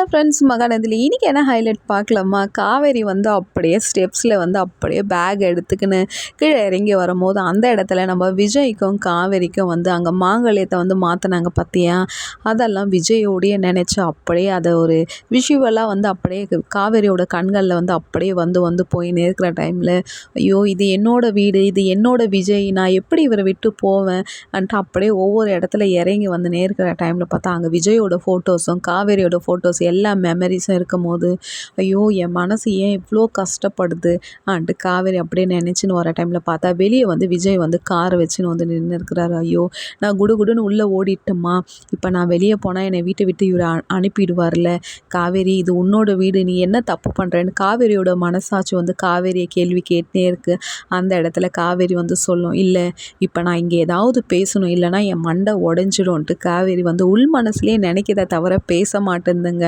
Hello friends மகாநதியில் இன்றைக்கி என்ன highlight பார்க்கலாமா? காவேரி வந்து அப்படியே ஸ்டெப்ஸில் வந்து அப்படியே பேக் எடுத்துக்கின்னு கீழே இறங்கி வரும்போது அந்த இடத்துல நம்ம விஜய்க்கும் காவேரிக்கும் வந்து அங்கே மாங்கல்யத்தை வந்து மாற்றினாங்க பார்த்தியா அதெல்லாம் விஜயோடைய நினச்சி அப்படியே அதை ஒரு விஷுவலாக வந்து அப்படியே காவேரியோட கண்களில் வந்து அப்படியே வந்து வந்து போய் இருக்கிற டைமில் ஐயோ இது என்னோடய வீடு இது என்னோடய விஜய் நான் எப்படி இவரை விட்டு போவேன்? அன்ட்டு அப்படியே ஒவ்வொரு இடத்துல இறங்கி வந்து நேர்கிற டைமில் பார்த்தா அங்கே விஜயோட ஃபோட்டோஸும் காவேரியோட ஃபோட்டோஸ் எல்லா மெமரிஸும் இருக்கும் போது ஐயோ என் மனசு ஏன் இவ்வளோ கஷ்டப்படுது? ஆன்ட்டு காவேரி அப்படியே நினச்சின்னு வர டைமில் பார்த்தா வெளியே வந்து விஜய் வந்து காரை வச்சுன்னு வந்து நின்று இருக்கிறாரு ஐயோ நான் குடு குடுன்னு உள்ளே ஓடிட்டேம்மா. இப்போ நான் வெளியே போனால் என்னை வீட்டை விட்டு இவர் அனுப்பிடுவார்ல. காவேரி இது உன்னோட வீடு நீ என்ன தப்பு பண்ணுறேன்னு காவேரியோட மனசாட்சி வந்து காவேரியை கேள்வி கேட்டுனே இருக்குது அந்த இடத்துல காவேரி வந்து சொல்லும் இல்லை இப்போ நான் இங்கே ஏதாவது பேசணும். இல்லைனா என் மண்டை உடஞ்சிடும்ன்ட்டு. காவேரி வந்து உள் மனசுலேயே நினைக்கிறத தவிர பேச மாட்டேந்துங்க.